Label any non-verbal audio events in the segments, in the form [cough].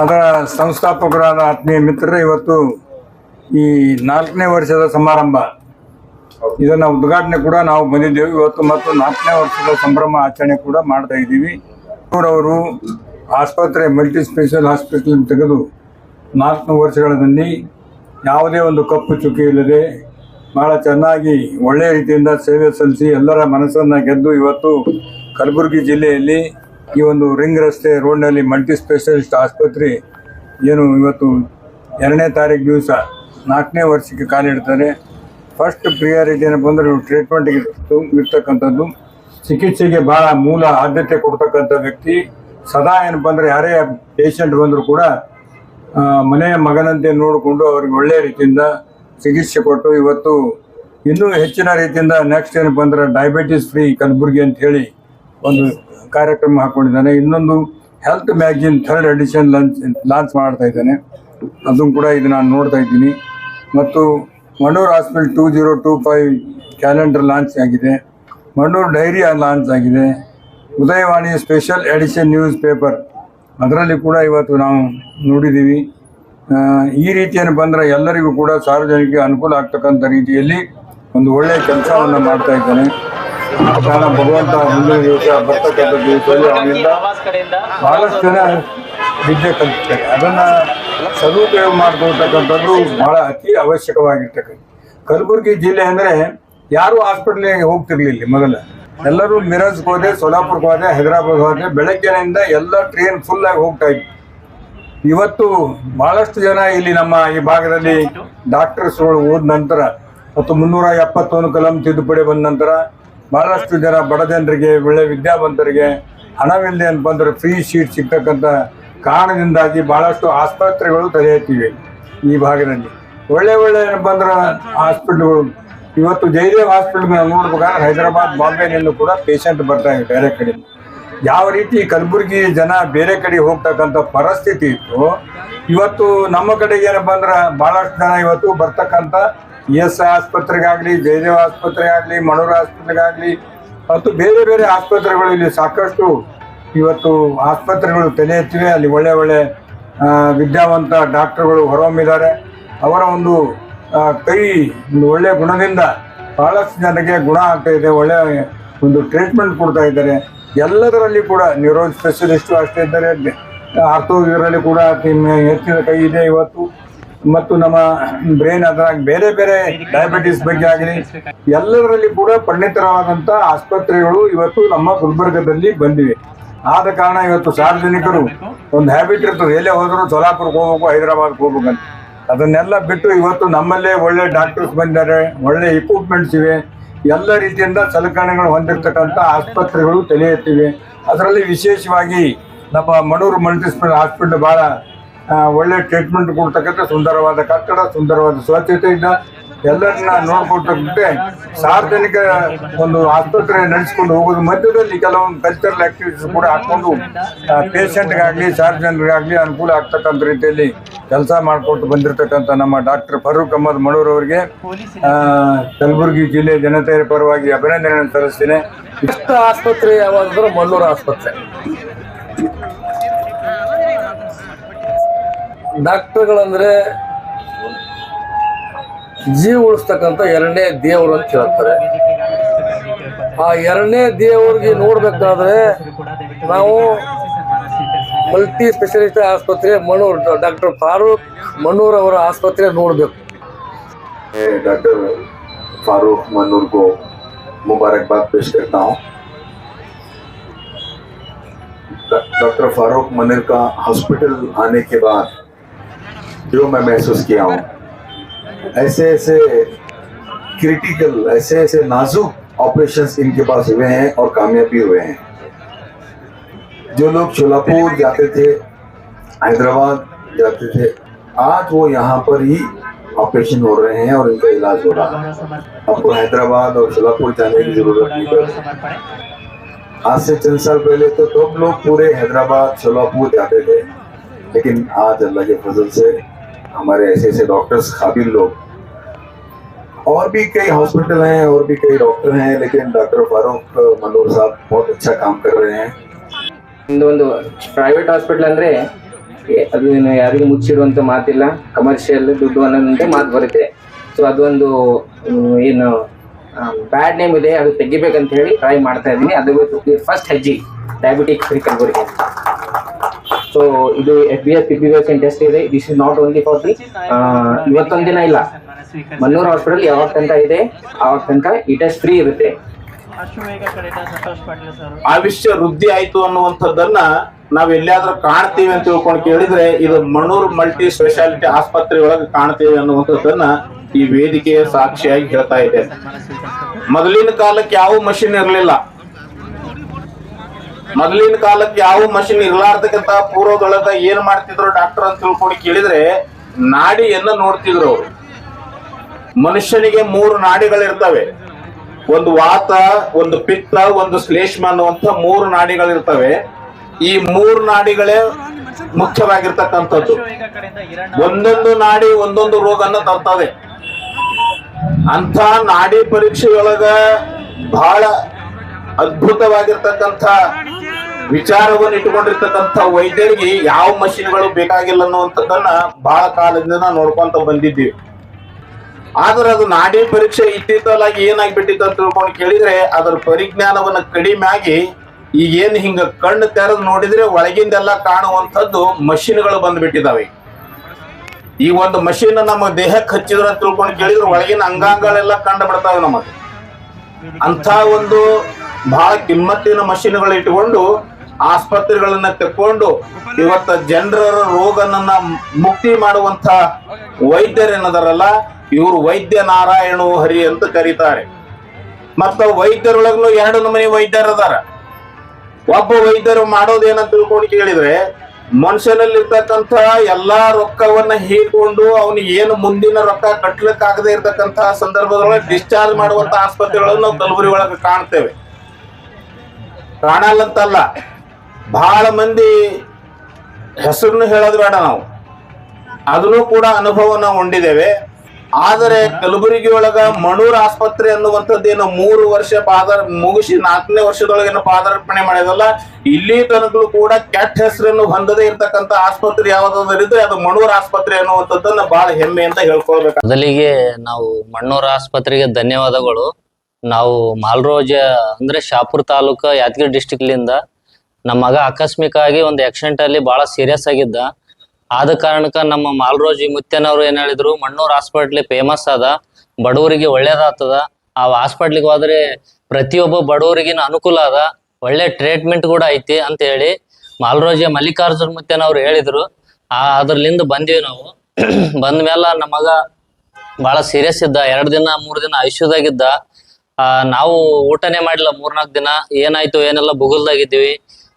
ಅದರ ಸಂಸ್ಥಾಪಕರಾದ ಆತ್ಮೀಯ ಮಿತ್ರರು, ಇವತ್ತು ಈ ನಾಲ್ಕನೇ ವರ್ಷದ ಸಮಾರಂಭ. ಇದನ್ನ ಉದ್ಘಾಟನೆ ಕೂಡ ನಾವು ಬಂದಿದ್ದೇವೆ. ಇವತ್ತು ಮತ್ತು ನಾಲ್ಕನೇ ವರ್ಷದ ಸಂಭ್ರಮ ಆಚರಣೆ ಕೂಡ ಮಾಡ್ತಾ ಇದ್ದೀವಿ. ಅವರು ಆಸ್ಪತ್ರೆ ಮಲ್ಟಿ ಸ್ಪೆಷಲ್ ಹಾಸ್ಪಿಟಲ್ ತೆಗೆದು ನಾಲ್ಕು ವರ್ಷಗಳಲ್ಲಿ ಯಾವುದೇ ಒಂದು ಕಪ್ಪು ಚುಕ್ಕಿ ಇಲ್ಲದೆ ಬಹಳ ಚೆನ್ನಾಗಿ ಒಳ್ಳೆಯ ರೀತಿಯಿಂದ ಸೇವೆ ಸಲ್ಲಿಸಿ ಎಲ್ಲರ ಮನಸ್ಸನ್ನು ಗೆದ್ದು ಇವತ್ತು ಕಲಬುರಗಿ ಜಿಲ್ಲೆಯಲ್ಲಿ ಈ ಒಂದು ರಿಂಗ್ ರಸ್ತೆ ರೋಡ್ನಲ್ಲಿ ಮಲ್ಟಿ ಸ್ಪೆಷಲಿಸ್ಟ್ ಆಸ್ಪತ್ರೆ ಏನು ಇವತ್ತು ಎರಡನೇ ತಾರೀಕು ದಿವಸ ನಾಲ್ಕನೇ ವರ್ಷಕ್ಕೆ ಕಾಲಿಡ್ತಾರೆ ಫಸ್ಟ್ ಪ್ರಿಯಾರಿಟಿ ಏನಪ್ಪ ಅಂದ್ರೆ ಟ್ರೀಟ್ಮೆಂಟ್ಗೆ ಇರ್ತಕ್ಕಂಥದ್ದು. ಚಿಕಿತ್ಸೆಗೆ ಭಾಳ ಮೂಲ ಆದ್ಯತೆ ಕೊಡ್ತಕ್ಕಂಥ ವ್ಯಕ್ತಿ. ಸದಾ ಏನಪ್ಪ ಅಂದರೆ ಯಾರೇ ಪೇಷಂಟ್ ಬಂದರೂ ಕೂಡ ಮನೆಯ ಮಗನಂತೆ ನೋಡಿಕೊಂಡು ಅವ್ರಿಗೆ ಒಳ್ಳೆಯ ರೀತಿಯಿಂದ ಚಿಕಿತ್ಸೆ ಕೊಟ್ಟು ಇವತ್ತು ಇನ್ನೂ ಹೆಚ್ಚಿನ ರೀತಿಯಿಂದ ನೆಕ್ಸ್ಟ್ ಏನಪ್ಪ ಅಂದ್ರೆ ಡಯಾಬಿಟಿಸ್ ಫ್ರೀ ಕಲಬುರಗಿ ಅಂತ ಹೇಳಿ ಒಂದು ಕಾರ್ಯಕ್ರಮ ಹಾಕೊಂಡಿದ್ದಾನೆ. ಇನ್ನೊಂದು health magazine third edition launch launch ಮಾಡ್ತಾ ಇದ್ದಾನೆ. ಅದನ್ನು ಕೂಡ ಇದು ನಾನು ನೋಡ್ತಾ ಇದ್ದೀನಿ. ಮತ್ತು Mannur hospital two zero two five calendar launch ಆಗಿದೆ. ಮಣ್ಣೂರು ಡೈರಿ ಲಾಂಚ್ ಆಗಿದೆ. Udayavani special edition newspaper ಅದರಲ್ಲಿ ಕೂಡ ಇವತ್ತು ನಾವು ನೋಡಿದ್ದೀವಿ. ಈ ರೀತಿಯನ್ನು ಬಂದರೆ ಎಲ್ಲರಿಗೂ ಕೂಡ ಸಾರ್ವಜನಿಕ ಅನುಕೂಲ ಆಗ್ತಕ್ಕಂಥ ರೀತಿಯಲ್ಲಿ ಒಂದು ಒಳ್ಳೆಯ ಕೆಲಸವನ್ನು ಮಾಡ್ತಾ ಇದ್ದಾನೆ. ಕಾರಣ ಭಗವಂತ ಮುಂದಿನ ದಿವಸ ಬರ್ತಕ್ಕಂಥ ದಿವಸದಲ್ಲಿ ಅವನಿಂದ ಬಹಳಷ್ಟು ಜನ ವಿದ್ಯೆ ಕಲಿತಾರೆ ಅದನ್ನ ಸದುಪಯೋಗ ಮಾಡ್ಕೊಳ್ತಕ್ಕಂಥದ್ದು ಬಹಳ ಅತಿ ಅವಶ್ಯಕವಾಗಿರ್ತಕ್ಕಂಥ ಕಲಬುರಗಿ ಜಿಲ್ಲೆ ಅಂದ್ರೆ ಯಾರು ಹಾಸ್ಪಿಟ್ಲಿಗೆ ಹೋಗ್ತಿರ್ಲಿಲ್ಲ ಮೊದಲ. ಎಲ್ಲರೂ ಮಿರಜ್ಗೆ ಹೋದೆ ಸೋಲಾಪುರ್ಗೆ ಹೋದೆ ಹೈದರಾಬಾದ್ ಹೋದೆ ಬೆಳಗ್ಗೆನಿಂದ ಎಲ್ಲ ಟ್ರೈನ್ ಫುಲ್ ಆಗಿ ಹೋಗ್ತಾ ಇತ್ತು ಇವತ್ತು ಬಹಳಷ್ಟು ಜನ ಇಲ್ಲಿ ನಮ್ಮ ಈ ಭಾಗದಲ್ಲಿ ಡಾಕ್ಟರ್ಸ್ಗಳು ಹೋದ ನಂತರ, ಮತ್ತು ಮುನ್ನೂರ ಎಪ್ಪತ್ತೊಂದು ಕಲಂ ತಿದ್ದುಪಡಿ ಬಂದ ನಂತರ ಬಹಳಷ್ಟು ಜನ ಬಡ ಜನರಿಗೆ, ಒಳ್ಳೆ ವಿದ್ಯಾವಂತರಿಗೆ ಹಣವಿಲ್ಲದೆ ಅಂತ ಬಂದರೆ ಫ್ರೀ ಶೀಟ್ ಸಿಗ್ತಕ್ಕಂಥ ಕಾರಣದಿಂದಾಗಿ ಬಹಳಷ್ಟು ಆಸ್ಪತ್ರೆಗಳು ತಲೆಯುತ್ತಿವೆ ಈ ಭಾಗದಲ್ಲಿ. ಒಳ್ಳೆ ಒಳ್ಳೆ ಏನಪ್ಪ ಅಂದ್ರೆ ಹಾಸ್ಪಿಟ್ಲ್ಗಳು ಇವತ್ತು ಜಯದೇವ್ ಹಾಸ್ಪಿಟಲ್ ನೋಡ್ಬೇಕಾದ್ರೆ ಹೈದರಾಬಾದ್ ಬಾಂಬೆನಲ್ಲೂ ಕೂಡ ಪೇಷಂಟ್ ಬರ್ತಾ ಇದೆ ಬೇರೆ ಕಡೆ. ಯಾವ ರೀತಿ ಕಲಬುರಗಿ ಜನ ಬೇರೆ ಕಡೆ ಹೋಗ್ತಕ್ಕಂಥ ಪರಿಸ್ಥಿತಿ ಇತ್ತು, ಇವತ್ತು ನಮ್ಮ ಕಡೆಗೆ ಏನಪ್ಪ ಅಂದ್ರೆ ಭಾಳಷ್ಟು ಜನ ಇವತ್ತು ಬರ್ತಕ್ಕಂಥ ಎಸ್ ಆಸ್ಪತ್ರೆಗಾಗಲಿ ಜಯದೇವ ಆಸ್ಪತ್ರೆಗಾಗಲಿ ಮಣೂರು ಆಸ್ಪತ್ರೆಗಾಗಲಿ ಮತ್ತು ಬೇರೆ ಬೇರೆ ಆಸ್ಪತ್ರೆಗಳು ಇಲ್ಲಿ ಸಾಕಷ್ಟು ಇವತ್ತು ಆಸ್ಪತ್ರೆಗಳು ತಲೆ ಎತ್ತಿವೆ. ಅಲ್ಲಿ ಒಳ್ಳೆ ಒಳ್ಳೆ ವಿದ್ಯಾವಂತ ಡಾಕ್ಟರ್ಗಳು ಹೊರಹೊಮ್ಮಿದ್ದಾರೆ. ಅವರ ಒಂದು ಕೈ, ಒಂದು ಒಳ್ಳೆಯ ಗುಣದಿಂದ ಬಹಳಷ್ಟು ಜನರಿಗೆ ಗುಣ ಆಗ್ತಾ ಇದೆ. ಒಳ್ಳೆ ಒಂದು ಟ್ರೀಟ್ಮೆಂಟ್ ಕೊಡ್ತಾ ಇದ್ದಾರೆ. ಎಲ್ಲದರಲ್ಲಿ ಕೂಡ ನ್ಯೂರೋ ಸ್ಪೆಷಲಿಸ್ಟು ಅಷ್ಟೇ ಇದ್ದಾರೆ. ಆರ್ಥೋ ಇದರಲ್ಲಿ ಕೂಡ ಹೆಚ್ಚಿನ ಕೈ ಇದೆ ಇವತ್ತು. ಮತ್ತು ನಮ್ಮ ಬ್ರೈನ್ ಅದರ ಬೇರೆ ಬೇರೆ ಡಯಾಬಿಟಿಸ್ ಬಗ್ಗೆ ಆಗಲಿ, ಎಲ್ಲದರಲ್ಲಿ ಕೂಡ ಪರಿಣಿತರವಾದಂಥ ಆಸ್ಪತ್ರೆಗಳು ಇವತ್ತು ನಮ್ಮ ಗುಲ್ಬರ್ಗದಲ್ಲಿ ಬಂದಿವೆ. ಆದ ಕಾರಣ ಇವತ್ತು ಸಾರ್ವಜನಿಕರು ಒಂದು ಹ್ಯಾಬಿಟ್ ಇರ್ತದೆ, ಎಲ್ಲೇ ಹೋದರೂ ಸೋಲಾಪುರಕ್ಕೆ ಹೋಗ್ಬೇಕು, ಹೈದರಾಬಾದ್ಗೆ ಹೋಗ್ಬೇಕಂತ. ಅದನ್ನೆಲ್ಲ ಬಿಟ್ಟು ಇವತ್ತು ನಮ್ಮಲ್ಲೇ ಒಳ್ಳೆ ಡಾಕ್ಟರ್ಸ್ ಬಂದಿದ್ದಾರೆ, ಒಳ್ಳೆ ಇಕ್ವಿಪ್ಮೆಂಟ್ಸ್ ಇವೆ. ಎಲ್ಲ ರೀತಿಯಿಂದ ಸಲಕರಣೆಗಳು ಹೊಂದಿರತಕ್ಕಂಥ ಆಸ್ಪತ್ರೆಗಳು ತಲೆ ಅದರಲ್ಲಿ ವಿಶೇಷವಾಗಿ ನಮ್ಮ ಮಣೂರು ಮಲ್ಟಿಸ್ಪೆಷಲ್ ಹಾಸ್ಪಿಟಲ್ ಭಾಳ ಒಳ್ಳೆ ಟ್ರೀಟ್ಮೆಂಟ್ ಕೊಡ್ತಕ್ಕಂಥ ಸುಂದರವಾದ ಕಟ್ಟಡ, ಸುಂದರವಾದ ಸ್ವಚ್ಛತೆಯಿಂದ ಎಲ್ಲರನ್ನ ನೋಡ್ಕೊಟ್ಟೆ ಸಾರ್ವಜನಿಕ ಒಂದು ಆಸ್ಪತ್ರೆ ನಡೆಸ್ಕೊಂಡು ಹೋಗೋದು. ಮಧ್ಯದಲ್ಲಿ ಕೆಲವೊಂದು ಕಲ್ಚರಲ್ ಆಕ್ಟಿವಿಟೀಸ್ ಕೂಡ ಹಾಕೊಂಡು ಪೇಷಂಟ್ಗಾಗಲಿ ಸಾರ್ವಜನಿಕರಿಗಾಗಲಿ ಅನುಕೂಲ ಆಗ್ತಕ್ಕಂಥ ರೀತಿಯಲ್ಲಿ ಕೆಲಸ ಮಾಡಿಕೊಟ್ಟು ಬಂದಿರತಕ್ಕಂಥ ನಮ್ಮ ಡಾಕ್ಟರ್ ಫರೂಕ್ ಅಹಮದ್ ಮಣೂರ್ ಅವರಿಗೆ ಕಲಬುರಗಿ ಜಿಲ್ಲೆ ಜನತೆಯ ಪರವಾಗಿ ಅಭಿನಂದನೆಯನ್ನು ಸಲ್ಲಿಸ್ತೇನೆ. ಇಷ್ಟ ಆಸ್ಪತ್ರೆ ಯಾವಾಗಂದ್ರೆ ಮಲ್ಲೂರು ಆಸ್ಪತ್ರೆ. ಡಾಕ್ಟರ್ಗಳಂದ್ರೆ ಜೀವ ಉಳಿಸ್ತಕ್ಕಂಥ ಎರಡನೇ ದೇವರು ಅಂತ ಹೇಳ್ತಾರೆ ಆ ಎರಡನೇ ದೇವರಿಗೆ ನೋಡ್ಬೇಕಾದ್ರೆ ನಾವು ಮಲ್ಟಿ ಸ್ಪೆಷಲಿಸ್ಟ್ ಆಸ್ಪತ್ರೆ ಮಣ್ಣೂರು ಡಾಕ್ಟರ್ ಫಾರೂಕ್ ಮಣ್ಣೂರ್ ಅವರ ಆಸ್ಪತ್ರೆ ನೋಡ್ಬೇಕು मैं डॉक्टर फारूक मनूर को मुबारकबाद पेश करता हूँ डॉ- डॉक्टर फारूक मनूर का हॉस्पिटल आने के बाद जो मैं महसूस किया हूँ। ऐसे ऐसे क्रिटिकल ऐसे ऐसे नाजुक ऑपरेशंस इनके पास हुए हैं और कामयाब हुए हैं। जो लोग शोलापुर जाते थे, हैदराबाद जाते थे, आज वो यहाँ पर ही ऑपरेशन हो रहे हैं और इनका इलाज हो रहा है। आपको हैदराबाद और शोलापुर जाने की ज़रूरत नहीं पड़ती आज से चंद साल पहले तो सब लोग पूरे हैदराबाद शोलापुर जाते थे। लेकिन आज अल्लाह के फजल से हमारे ऐसे ऐसे डॉक्टर्स काबिल लोग और भी कई हॉस्पिटल हैं और भी कई डॉक्टर हैं लेकिन डॉक्टर फारूक मनोर साहब बहुत अच्छा काम कर रहे हैं ಒಂದು ಒಂದು ಪ್ರೈವೇಟ್ ಹಾಸ್ಪಿಟ್ಲ್ ಅಂದರೆ ಏ- ಅದು ಏನು ಯಾರಿಗೂ ಮುಚ್ಚಿರುವಂತ ಮಾತಿಲ್ಲ ಕಮರ್ಷಿಯಲ್ ದುಡ್ಡು ಅನ್ನೋದಂತೆ ಮಾತು ಬರುತ್ತೆ ಸೊ ಅದೊಂದು ಹ್ಮ್, ಏನು ಬ್ಯಾಡ್ ನೇಮ್ ಇದೆ ಅದು ತೆಗಿಬೇಕಂತ ಹೇಳಿ ಟ್ರೈ ಮಾಡ್ತಾ ಇದ್ದೀನಿ ಅದು ಫಸ್ಟ್ ಹೆಜ್ಜೆ ಡಯಾಬಿಟಿಕ್ ಫ್ರೀ ಕಲಬುರಗಿ ಸೊ ಇದು F B S P P test ಇದೆ. This is not only for the ಇವತ್ತೊಂದ್ ದಿನ ಇಲ್ಲ. ಮನ್ನೂರ್ ಹಾಸ್ಪಿಟಲ್ ಯಾವಾಗ ತನಕ ಇದೆ ಆವಾಗ ತನಕ ಇಟ್ ಟೆಸ್ಟ್ ಫ್ರೀ ಇರುತ್ತೆ ಆವಿಷ್ಯ ವೃದ್ಧಿ ಆಯ್ತು ಅನ್ನುವಂಥದ್ದನ್ನ ನಾವ್ ಎಲ್ಲಿಯಾದ್ರೂ ಕಾಣ್ತೀವಿ ಅಂತ ತಿಳ್ಕೊಂಡು ಕೇಳಿದ್ರೆ ಇದು ಮಣ್ಣೂರು ಮಲ್ಟಿ ಸ್ಪೆಷಾಲಿಟಿ ಆಸ್ಪತ್ರೆ ಒಳಗೆ ಕಾಣ್ತೀವಿ ಅನ್ನುವಂಥದ್ದನ್ನ ಈ ವೇದಿಕೆಯ ಸಾಕ್ಷಿಯಾಗಿ ಹೇಳ್ತಾ ಇದೆ. ಮೊದಲಿನ ಕಾಲಕ್ಕೆ ಯಾವ ಮಷಿನ್ ಇರಲಿಲ್ಲ. ಮೊದಲಿನ ಕಾಲಕ್ಕೆ ಯಾವ ಮಷಿನ್ ಇರ್ಲಾರ್ದಕ್ಕಂತ ಪೂರ್ವದೊಳಗ ಏನ್ ಮಾಡ್ತಿದ್ರು ಡಾಕ್ಟರ್ ಅಂತ ತಿಳ್ಕೊಂಡು ಕೇಳಿದ್ರೆ ನಾಡಿಯನ್ನ ನೋಡ್ತಿದ್ರು. ಮನುಷ್ಯನಿಗೆ ಮೂರು ನಾಡಿಗಳಿರ್ತವೆ. ಒಂದು ವಾತ, ಒಂದು ಪಿತ್ತ, ಒಂದು ಶ್ಲೇಷ್ಮ ಅನ್ನುವಂತ ಮೂರು ನಾಡಿಗಳಿರ್ತವೆ. ಈ ಮೂರು ನಾಡಿಗಳೇ ಮುಖ್ಯವಾಗಿರ್ತಕ್ಕಂಥದ್ದು. ಒಂದೊಂದು ನಾಡಿ ಒಂದೊಂದು ರೋಗನ್ನ ತರ್ತವೆ ಅಂತ ನಾಡಿ ಪರೀಕ್ಷೆಯೊಳಗ ಬಹಳ ಅದ್ಭುತವಾಗಿರ್ತಕ್ಕಂಥ ವಿಚಾರವನ್ನು ಇಟ್ಟುಕೊಂಡಿರ್ತಕ್ಕಂಥ ವೈದ್ಯರಿಗೆ ಯಾವ ಮಷಿನ್ಗಳು ಬೇಕಾಗಿಲ್ಲ ಅನ್ನುವಂಥದ್ದನ್ನ ಬಹಳ ಕಾಲದಿಂದ ನೋಡ್ಕೊಂತ ಬಂದಿದ್ದೀವಿ. ಆದ್ರೆ ಅದು ನಾಡಿ ಪರೀಕ್ಷೆ ಇತ್ತಿತ್ತಲಾಗಿ ಏನಾಗ್ಬಿಟ್ಟಿತ್ತು ಅಂತ ತಿಳ್ಕೊಂಡು ಕೇಳಿದ್ರೆ ಅದರ ಪರಿಜ್ಞಾನವನ್ನ ಕಡಿಮೆ ಆಗಿ ಈಗೇನು ಹಿಂಗ ಕಣ್ಣು ತೆರೆದು ನೋಡಿದ್ರೆ ಒಳಗಿಂದೆಲ್ಲ ಕಾಣುವಂಥದ್ದು ಮಷಿನ್ಗಳು ಬಂದ್ಬಿಟ್ಟಿದಾವೆ ಈ ಒಂದು ಮಷಿನ್ ನಮ್ಮ ದೇಹಕ್ಕೆ ಹಚ್ಚಿದ್ರ ತಿಳ್ಕೊಂಡು ಕೇಳಿದ್ರೆ ಒಳಗಿನ ಅಂಗಾಂಗಗಳೆಲ್ಲ ಕಂಡು ಬಿಡ್ತಾವೆ ನಮಗೆ. ಅಂತ ಒಂದು ಬಹಳ ಕಿಮ್ಮತ್ತಿನ ಮಷಿನ್ಗಳು ಇಟ್ಟುಕೊಂಡು ಆಸ್ಪತ್ರೆಗಳನ್ನ ತೆಕ್ಕೊಂಡು ಇವತ್ತ ಜನರ ರೋಗನನ್ನ ಮುಕ್ತಿ ಮಾಡುವಂತ ವೈದ್ಯರೇನದಾರಲ್ಲ ಇವರು ವೈದ್ಯ ನಾರಾಯಣ ಹರಿ ಅಂತ ಕರೀತಾರೆ. ಮತ್ತ ವೈದ್ಯರೊಳಗೂ ಎರಡು ನಮೂನಿ ವೈದ್ಯರದಾರ ಒಬ್ಬ ವೈದ್ಯರು ಮಾಡೋದೇನಂತ ತಿಳ್ಕೊಂಡು ಕೇಳಿದ್ರೆ, ಮನುಷ್ಯನಲ್ಲಿರ್ತಕ್ಕಂಥ ಎಲ್ಲಾ ರೊಕ್ಕವನ್ನ ಹೀರ್ಕೊಂಡು ಅವನು ಏನು ಮುಂದಿನ ರೊಕ್ಕ ಕಟ್ಲಿಕ್ಕಾಗದೆ ಇರತಕ್ಕಂತಹ ಸಂದರ್ಭದೊಳಗೆ ಡಿಸ್ಚಾರ್ಜ್ ಮಾಡುವಂತ ಆಸ್ಪತ್ರೆಗಳನ್ನು ನಾವು ಕಲಬುರಿ ಒಳಗೆ ಕಾಣ್ತೇವೆ. ಕಾಣಲ್ಲಂತಲ್ಲ. ಬಹಳ ಮಂದಿ ಹೆಸರನ್ನು ಹೇಳೋದು ಬೇಡ ನಾವು. ಅದನ್ನು ಕೂಡ ಅನುಭವ ನಾವು ಹೊಂದಿದ್ದೇವೆ. ಆದರೆ ಕಲಬುರಗಿ ಒಳಗ ಮಣೂರ್ ಆಸ್ಪತ್ರೆ ಅನ್ನುವಂಥದ್ದೇನು ಮೂರು ವರ್ಷ ಪಾದರ್ ಮುಗಿಸಿ ನಾಲ್ಕನೇ ವರ್ಷದೊಳಗೇನು ಪಾದಾರ್ಪಣೆ ಮಾಡಿದಲ್ಲ, ಇಲ್ಲಿ ತನಕಲೂ ಕೂಡ ಕೆಟ್ಟ ಹೆಸರನ್ನು ಹೊಂದದೇ ಇರತಕ್ಕಂತ ಆಸ್ಪತ್ರೆ ಯಾವ್ದಾದ್ರು ಇದ್ರೆ ಅದು ಮಣೂರ್ ಆಸ್ಪತ್ರೆ ಅನ್ನುವಂಥದ್ದನ್ನ ಬಹಳ ಹೆಮ್ಮೆ ಅಂತ ಹೇಳ್ಕೊಳ್ಬೇಕು. ಮೊದಲಿಗೆ ನಾವು ಮಣ್ಣೂರ್ ಆಸ್ಪತ್ರೆಗೆ ಧನ್ಯವಾದಗಳು. ನಾವು ಮಾಲ್ರೋಜ ಅಂದ್ರೆ ಶಾಪುರ್ ತಾಲೂಕು ಯಾದಗಿರಿ ಡಿಸ್ಟಿಕ್ಲಿಂದ ನಮ್ಮ ಮಗ ಆಕಸ್ಮಿಕ ಆಗಿ ಒಂದು ಆಕ್ಸಿಡೆಂಟ್ ಅಲ್ಲಿ ಬಹಳ ಸೀರಿಯಸ್ ಆಗಿದ್ದ. ಆದ ಕಾರಣಕ್ಕ ನಮ್ಮ ಮಾಲ್ರೋಜಿ ಮುತ್ಯನವರು ಏನ್ ಹೇಳಿದ್ರು, ಮಣ್ಣೂರ್ ಹಾಸ್ಪಿಟ್ಲ್ ಫೇಮಸ್ ಅದ ಬಡವರಿಗೆ ಒಳ್ಳೇದಾಗ್ತದ. ಆ ಹಾಸ್ಪಿಟ್ಲಿಗೆ ಹೋದ್ರೆ ಪ್ರತಿಯೊಬ್ಬ ಬಡವರಿಗಿನ ಅನುಕೂಲ ಅದ ಒಳ್ಳೆ ಟ್ರೀಟ್ಮೆಂಟ್ ಕೂಡ ಐತಿ ಅಂತ ಹೇಳಿ ಮಾಲ್ರೋಜಿ ಮಲ್ಲಿಕಾರ್ಜುನ್ ಮುತ್ಯನವ್ರು ಹೇಳಿದ್ರು. ಆ ಅದ್ರಲಿಂದ ಬಂದಿವಿ ನಾವು. [clears throat] ಬಂದ ಮೇಲೆ ನಮ್ಮ ಮಗ ಬಹಳ ಸೀರಿಯಸ್ ಇದ್ದ, ಎರಡ್ ದಿನ, ಮೂರ್ ದಿನ ಐಶ್ಯೂದಾಗಿದ್ದ ಆ, ನಾವು ಊಟನೇ ಮಾಡಿಲ್ಲ. ಮೂರ್ನಾಲ್ಕು ದಿನ ಏನಾಯ್ತು, ಏನೆಲ್ಲ ಬುಗುಲ್ದಾಗಿದ್ದೀವಿ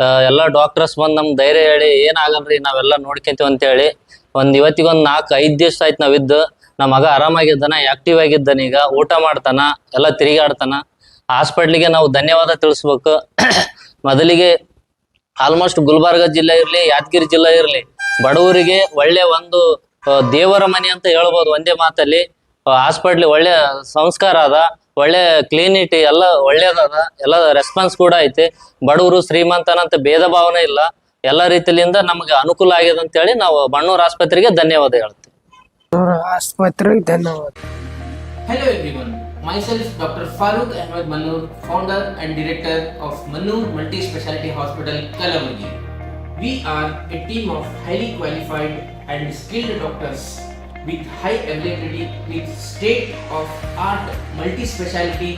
ಎಲ್ಲ ಎಲ್ಲಾ ಡಾಕ್ಟರ್ಸ್ ಬಂದ್ ನಮ್ಗೆ ಧೈರ್ಯ ಹೇಳಿ ಏನಾಗಲ್ರಿ ನಾವೆಲ್ಲ ನೋಡ್ಕೊಂತೀವಿ ಅಂತ ಹೇಳಿ ಒಂದ್ ಇವತ್ತಿಗೊಂದ್ ನಾಲ್ಕು, ಐದ್ ದಿವ್ಸ ಆಯ್ತು ನಾವಿದ್ದು. ನಮ್ಮ ಮಗ ಆರಾಮಾಗಿದ್ದಾನ ಆಕ್ಟಿವ್ ಆಗಿದ್ದಾನ ಈಗ. ಊಟ ಮಾಡ್ತಾನ, ಎಲ್ಲ ತಿರುಗಾಡ್ತಾನ. ಹಾಸ್ಪಿಟ್ಲಿಗೆ ನಾವು ಧನ್ಯವಾದ ತಿಳಿಸ್ಬೇಕು. [coughs] ಮೊದಲಿಗೆ ಆಲ್ಮೋಸ್ಟ್ ಗುಲ್ಬರ್ಗ ಜಿಲ್ಲೆ ಇರ್ಲಿ, ಯಾದಗಿರಿ ಜಿಲ್ಲೆ ಇರ್ಲಿ, ಬಡವರಿಗೆ ಒಳ್ಳೆ ಒಂದು ದೇವರ ಮನೆ ಅಂತ ಹೇಳ್ಬೋದು ಒಂದೇ ಮಾತಲ್ಲಿ. ಹಾಸ್ಪಿಟ್ಲಿ ಒಳ್ಳೆ ಸಂಸ್ಕಾರ ಅದ. ಒಳ್ಳೆ ಕ್ಲೀನಿಟಿ ಎಲ್ಲ ಒಳ್ಳೇದದ ಎಲ್ಲ ರೆಸ್ಪಾನ್ಸ್ ಕೂಡ ಐತಿ. ಬಡವರು ಶ್ರೀಮಂತನಂತ ಭೇದ ಭಾವನೆ ಇಲ್ಲ. ಎಲ್ಲ ರೀತಿಯಿಂದ ನಮಗೆ ಅನುಕೂಲ ಆಗ್ಯದ ಅಂತೇಳಿ ನಾವು ಬಣ್ಣೂರ್ ಆಸ್ಪತ್ರೆಗೆ ಧನ್ಯವಾದ ಹೇಳ್ತೀವಿ. ಆಸ್ಪತ್ರೆಗೆ ಧನ್ಯವಾದ. Hello everyone myself doctor Farooq Ahmed Mannur founder and director of Mannur multi speciality hospital Kalaburagi we are a team of highly qualified and skilled doctors with high availability with state of art multi speciality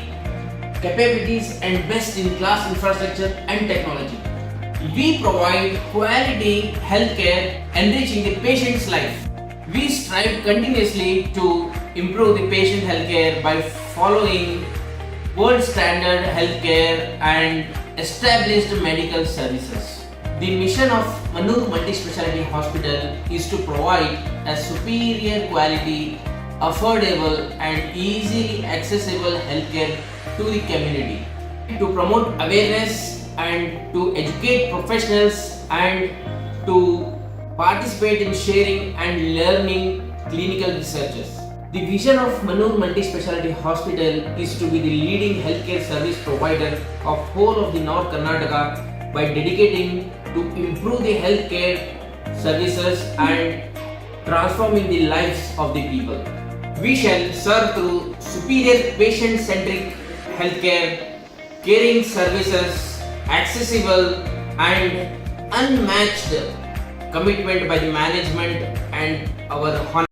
capabilities and best in class infrastructure and technology. We provide quality healthcare enriching the patient's life. We strive continuously to improve the patient healthcare by following world standard healthcare and established medical services. The mission of Manur Multi Speciality Hospital is to provide a superior quality, affordable, and easily accessible healthcare to the community. To promote awareness and to educate professionals and to participate in sharing and learning clinical researches. The vision of Manur Multi Speciality Hospital is to be the leading healthcare service provider of whole of the North Karnataka by dedicating to improve the healthcare services and transforming the lives of the people. We shall serve through superior patient centric healthcare, caring services, accessible and unmatched commitment by the management and our